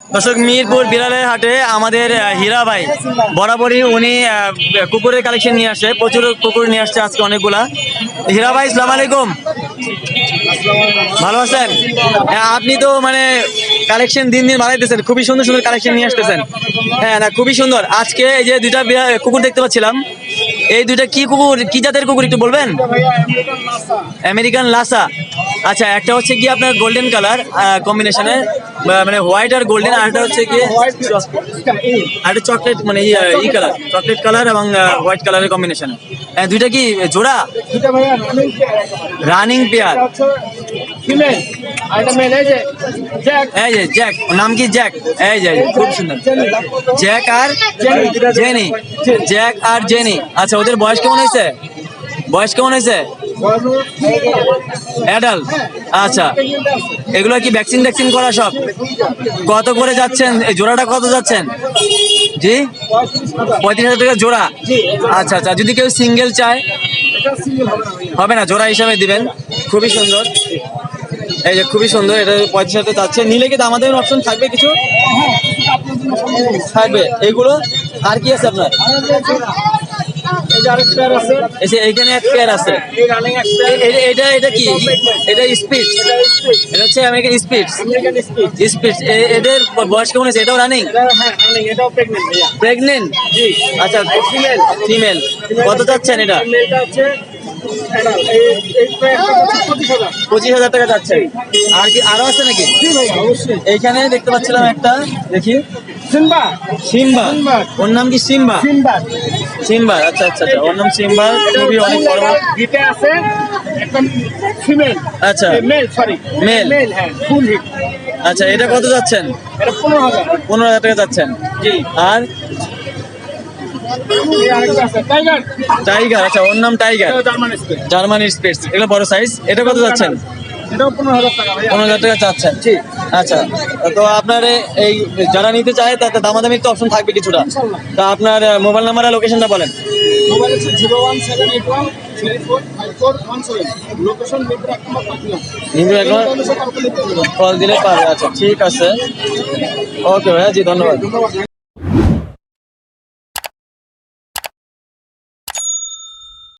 দর্শক মিরপুর বিড়ালের হাটে আমাদের হীরা ভাই। বরাবরই উনি কুকুরের কালেকশন নিয়ে আসে প্রচুর কুকুর নিয়ে আসছে আজকে অনেকগুলা। হীরা ভাই সালাম আলাইকুম। ভালো আছেন? হ্যাঁ, আপনি তো মানে কালেকশন দিন দিন বাড়াইতেছেন খুবই সুন্দর সুন্দর কালেকশন নিয়ে আসতেছেন। হ্যাঁ না খুবই সুন্দর। আজকে এই যে দুইটা কুকুর দেখতে পাচ্ছিলাম এই দুইটা কি কুকুর কি জাতের কুকুর একটু বলবেন? আমেরিকান লাসা। আচ্ছা একটা হচ্ছে কি আপনার গোল্ডেন কালার কম্বিনেশনে মানে হোয়াইট আর গোল্ডেন আর একটা হচ্ছে কি আর একটা চকলেট মানে ই- ই কালার চকলেট কালার এবং হোয়াইট কালারের কম্বিনেশনে দুইটা কি জোড়া? রানিং পেয়ার এই যে জ্যাক নাম কি জ্যাক এই যে, খুব সুন্দর। জ্যাক আর জেনি জ্যাক আর জেনি আচ্ছা ওদের বয়স কেমন হয়েছে? বয়স কেমন হয়েছে? অ্যাডাল্ট আচ্ছা। এগুলো কি ভ্যাকসিন ভ্যাকসিন করা সব? কত করে যাচ্ছেন? এই জোড়াটা কত যাচ্ছেন? জি? পঁয়ত্রিশ হাজার টাকা জোড়া? আচ্ছা আচ্ছা। যদি কেউ সিঙ্গেল চায়? হবে না, জোড়া হিসাবে দিবেন। খুবই সুন্দর। এই যে খুবই সুন্দর, এটা পঁয়ত্রিশ হাজার যাচ্ছে। নিলে কি আমাদের অপশন থাকবে কিছু? থাকবে। এগুলো? আর কি আছে আপনার? এক পেয়ার আছে। এটা এটা কি? এটা স্পিড এটা হচ্ছে আমেরিকান স্পিড স্পিড স্পিড এদের বয়স কেমন আছে এটাও রানিং হ্যাঁ প্রেগনেন্ট আচ্ছা ফিমেল কত চাচ্ছেন এটা? পঁচিশ হাজার। টাকা যাচ্ছে। আর কি আরও আছে নাকি? অবশ্যই। এইখানে দেখতে পাচ্ছিলাম একটা। দেখি। সিম্বা। সিম্বা। ওর নাম কি সিম্বা? সিম্বা। সিম্বা আচ্ছা আচ্ছা আচ্ছা। ওর নাম সিম্বা। খুবই অনেক বড় হিটে আছে একটা ফিমেল আচ্ছা। Mail sorry Male। মেল হ্যাঁ ফুল হিট আচ্ছা এটা কত যাচ্ছেন? এটা পনেরো হাজার। পনেরো হাজার টাকা যাচ্ছেন। জি। আর? টাইগার টাইগার আচ্ছা ওর নাম টাইগার জার্মান স্পেস। এগুলো বড় সাইজ এটা কত যাচ্ছেন? এটাও পনেরো হাজার টাকা ভাইয়া। পনেরো হাজার টাকা চাচ্ছেন? আচ্ছা তো আপনার এই যারা নিতে চায় তাতে দামাদামির তো অপশন থাকবে কিছুটা। তা আপনার মোবাইল নাম্বার আর লোকেশনটা বলেন। মোবাইল হচ্ছে zero one seven eight one three four five four one seven. Location Mirpur এক নম্বর পাঠিয়ে কল দিলে পারবে। আচ্ছা ঠিক আছে। ওকে ভাইয়া জি ধন্যবাদ।